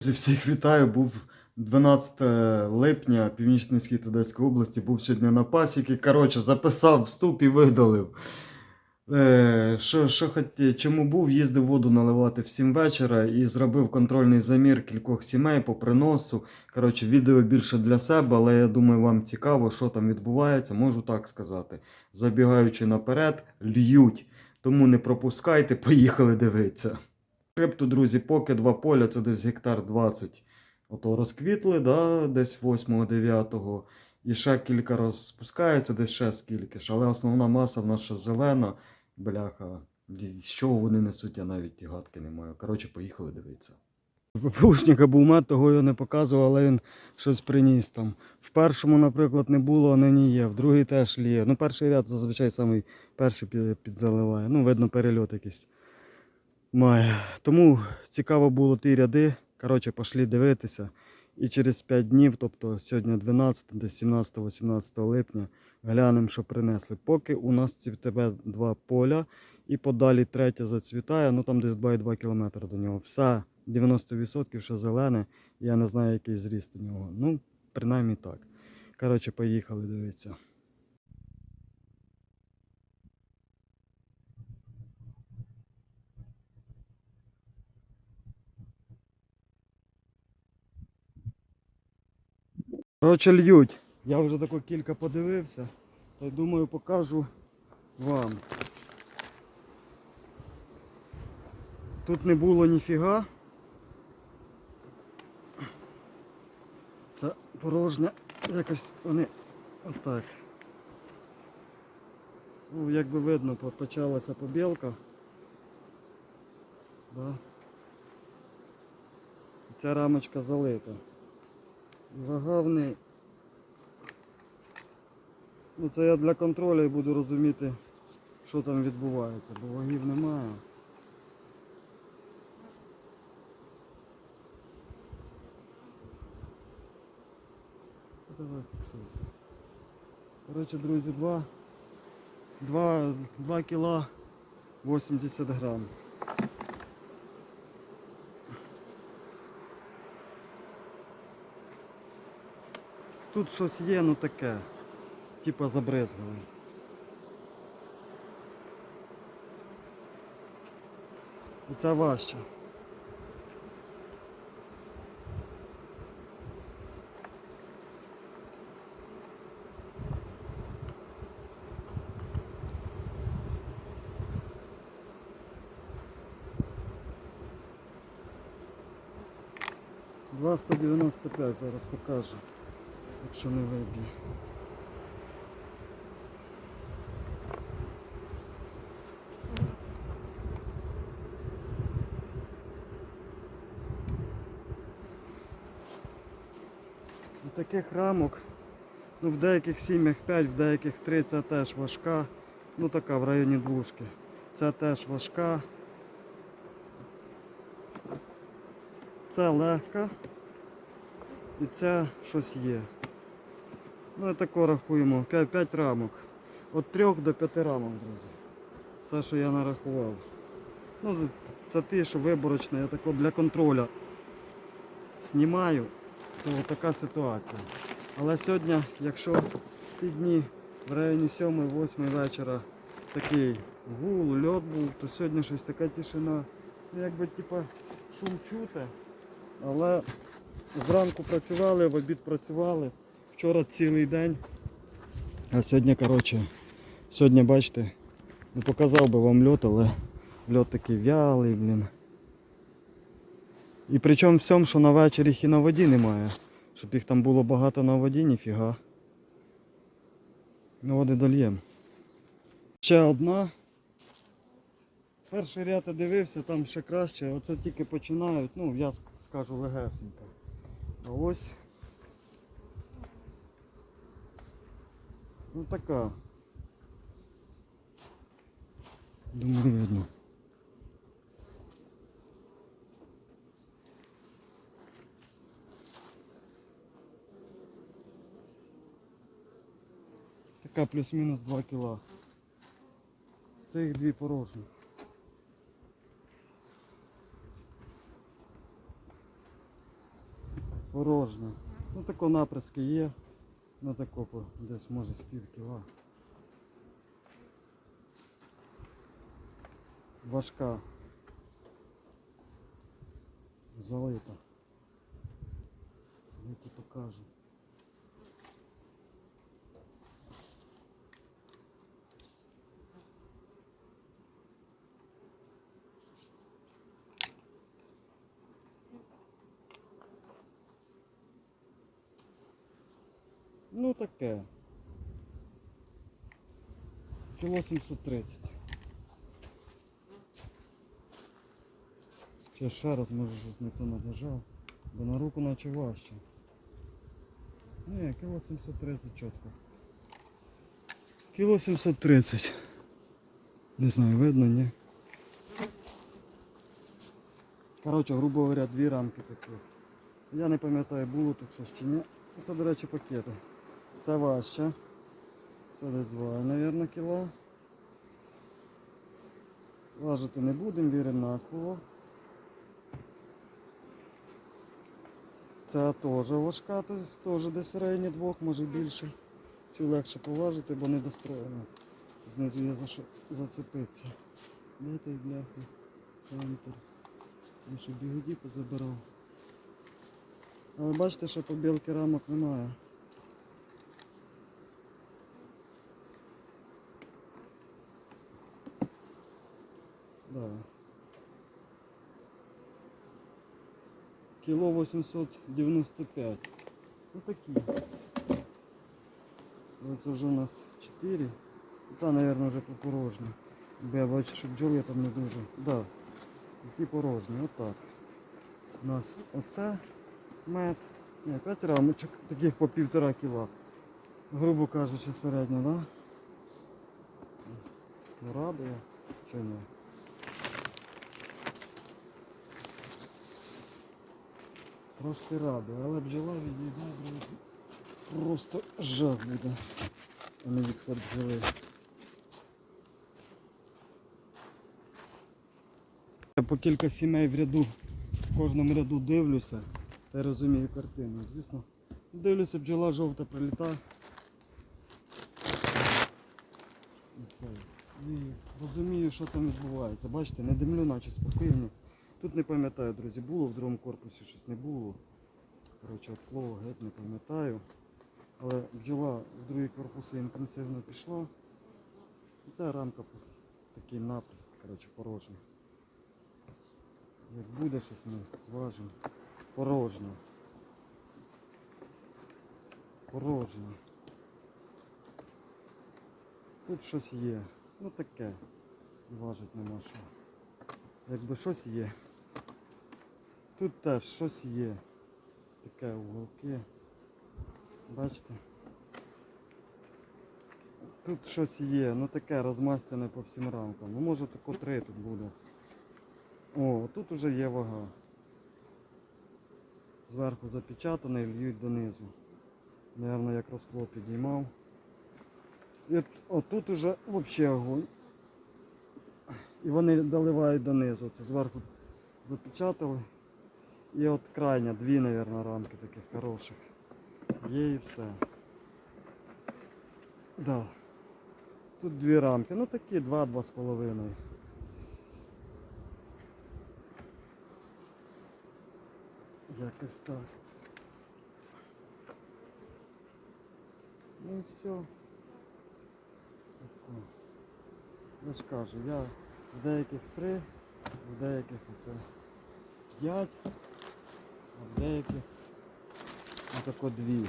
Всіх вітаю. Був 12 липня, північний схід Одеської області, був сьогодні на пасіки. Коротше, записав вступ і видалив. Е, що, що хоті, чому був, їздив воду наливати в 7 вечора і зробив контрольний замір кількох сімей по приносу. Коротше, відео більше для себе, але я думаю, вам цікаво, що там відбувається, можу так сказати. Забігаючи наперед, льють. Тому не пропускайте, поїхали дивитися. Крипту, друзі, поки два поля, це десь гектар 20. Ото розквітли, да, десь 8-9. І ще кілька розпускається, десь ще скільки ж. Але основна маса в нас ще зелена. Бляха. Чого вони несуть, я навіть і гадки не маю. Коротше, поїхали дивитися. ППУшника був мед, того його не показував, але він щось приніс там. В першому, наприклад, не було, а нині є. В другий теж ліє. Ну, перший ряд зазвичай самий перший підзаливає. Ну, видно, перельот якийсь має. Тому цікаво було ті ряди. Коротше, пішли дивитися. І через 5 днів, тобто сьогодні 12, десь 17-18 липня, глянемо, що принесли. Поки у нас цвіте два поля, і подалі третє зацвітає, ну там десь 2,2 км до нього. Все 90% ще зелене. Я не знаю, який зріст у нього. Ну, принаймні так. Коротше, поїхали дивитися. Коротше, льють. Я вже тако кілька подивився, то й думаю покажу вам. Тут не було ніфіга. Це порожня, якось вони отак. Ну, як би видно, почалася побілка. Да. Ця рамочка залита. Вага. Ну це я для контролю буду розуміти, що там відбувається, бо вагів немає. Давай фіксуйся. Коротше, друзі, 2, 2, 2 кіла 80 грам. Тут щось є, ну таке. Типа забризгали. І це важче. Два сто дев'яносто п'ять зараз покажу, якщо не. І таких рамок, ну в деяких сім'ях 5, в деяких 3 це теж важка. Ну така в районі двушки. Це теж важка. Це легка. І це щось є. Ну і тако рахуємо. 5, 5 рамок. Від 3 до 5 рамок, друзі. Все, що я нарахував. Ну, це ті, що виборочно, я тако для контроля знімаю, то така ситуація. Але сьогодні, якщо ті дні в районі 7-8 вечора такий гул, льот був, то сьогодні щось така тишина. Ну, якби типа шум чути. Але зранку працювали, в обід працювали. Вчора цілий день. А сьогодні, коротше, сьогодні, бачите, не показав би вам льот, але льот такий вялий, блін. І причому всьому, що на вечір їх і на воді немає. Щоб їх там було багато на воді, ніфіга. Ну води дольєм. Ще одна. Перший ряд я дивився, там ще краще, оце тільки починають, ну я скажу легесенько. А ось. Ну така. Думаю, видно. Така плюс-мінус 2 кіла. Це їх дві порожні. порожня. Ну тако напряски є. На такопу десь може з пів кіла. Важка. Залита. Я ті покажу. Ну таке. Кіло 730. Ще ще раз може щось не то набажав, бо на руку наче важче. Ні, кіло 730 чітко. Кіло 730. Не знаю, видно, ні. Коротше, грубо говоря, дві рамки такі. Я не пам'ятаю, було тут щось чи ні. Це, до речі, пакети. Це важче. Це десь 2, мабуть, кіла. Важити не будемо, віримо на слово. Ця теж важка, теж десь в районі двох, може більше. Цю легше поважити, бо не достроєна. Знизу є за що зацепитися. Де той бляхи? Центр. Я ще бігуді позабирав. Але бачите, що побілки рамок немає. Кіло 895. Ну такі. Але Це вже у нас 4. Та, мабуть, вже порожні. Бо я бачу, що бджоли там не дуже. Да. Ті порожні, отак. У нас оце мед. Ні, 5 рамочок, таких по півтора кіла. Грубо кажучи, середня, да? Ну, радує, чи ні? Трошки радує, але бджола відійде, друзі. Просто жах буде. А не відход бджоли. По кілька сімей в ряду, в кожному ряду дивлюся та розумію картину. Звісно, дивлюся, бджола жовта прилітає. І. І розумію, що там відбувається. Бачите, не димлю, наче спокійно. Тут не пам'ятаю, друзі, було в другому корпусі щось не було. Коротше, от слово геть не пам'ятаю. Але бджола в другі корпуси інтенсивно пішла. Ця рамка такий наприск, коротше, порожня. Як буде щось ми зважимо. Порожньо. Порожньо. Тут щось є. Ну таке. Важить нема що. Якби щось є. Тут теж щось є. Таке уголки. Бачите? Тут щось є, ну таке розмастяне по всім рамкам. Ну може тако три тут буде. О, тут уже є вага. Зверху запечатаний, льють донизу. Наверно, як розплод підіймав. І от, отут уже взагалі огонь. І вони доливають донизу. Це зверху запечатали. І от крайня, дві, мабуть, рамки таких хороших. Є і все. Да. Тут дві рамки. Ну такі два-два з половиною. Якось так. Ну і все. Тако. Я ж кажу, я в деяких три, в деяких оце п'ять, деяких отако дві.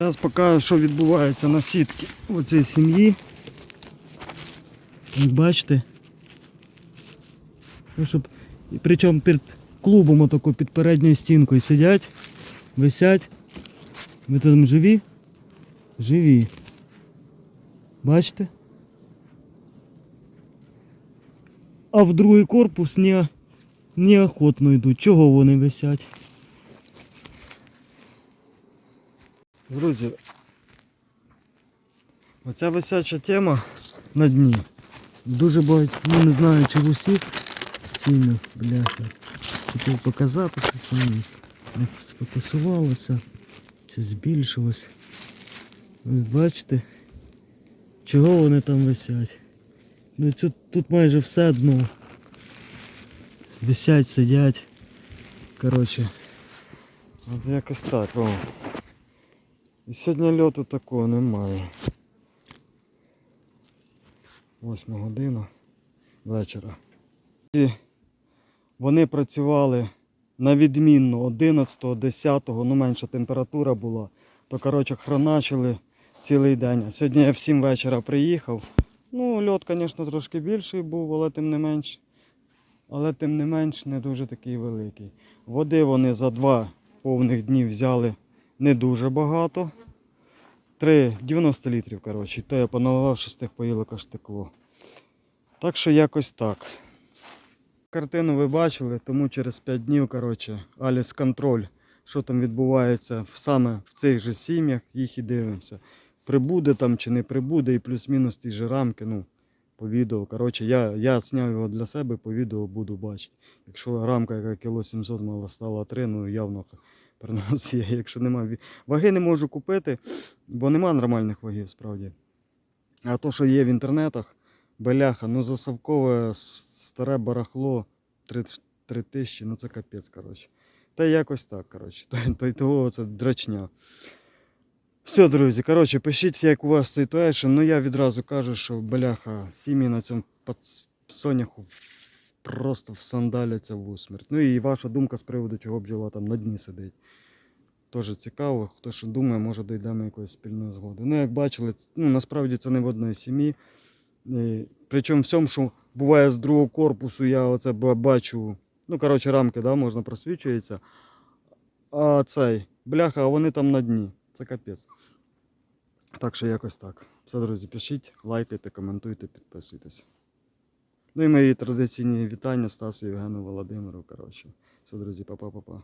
Зараз покажу, що відбувається на сітці цій сім'ї. Як бачите. Ну, щоб... Причому під клубом отако під передньою стінкою сидять, висять. Ви там живі? Живі. Бачите? А в другий корпус не, неохотно йдуть. Чого вони висять? Друзі, Оця висяча тема на дні. Дуже багато, ну не знаю, чи в усіх сильно, бляха. Хотів показати, що саме не сфокусувалося, збільшилось. Ось бачите, чого вони там висять. Ну тут, тут майже все дно. Висять, сидять. Коротше. От якось так, о. І сьогодні льоту такого немає. Восьма година вечора. Вони працювали на відмінно 11, 10, ну менша температура була. То коротше хроначили цілий день. А сьогодні я в 7 вечора приїхав. Ну, льот, звісно, трошки більший був, але тим не менш. Але тим не менш не дуже такий великий. Води вони за два повних дні взяли не дуже багато. 3, 90 літрів, коротше. То я поналивав, що з тих поїлок аж текло. Так що якось так. Картину ви бачили, тому через 5 днів, коротше, Аліс контроль, що там відбувається саме в цих же сім'ях, їх і дивимося. Прибуде там чи не прибуде, і плюс-мінус ті же рамки, ну, по відео. Коротше, я, я зняв його для себе, по відео буду бачити. Якщо рамка, яка кіло 700 мала стала 3, ну явно перенос є. Якщо немає ваги не можу купити, бо нема нормальних вагів справді. А то, що є в інтернетах, беляха, ну засавкове старе барахло 3, 3 тисячі, ну це капець, коротше. Та якось так, коротше. То, й того це драчня. Все, друзі, коротше, пишіть, як у вас туешн. Ну я відразу кажу, що бляха, сім'ї на цьому соняху просто всандаляться в усмерть. Ну і ваша думка з приводу, чого бджола там на дні сидить. Теж цікаво, хто що думає, може дійдемо якоїсь спільної згоди. Ну, як бачили, ну насправді це не в одній сім'ї. І, причому в цьому, що буває з другого корпусу, я оце бачу. Ну, коротше, рамки, да, можна просвічується. А цей, бляха, а вони там на дні. Це капець. Так що якось так. Все, друзі, пишіть, лайкайте, коментуйте, підписуйтесь. Ну і мої традиційні вітання Стасу Євгену Володимиру. Коротше. Все, друзі, па-па-па-па.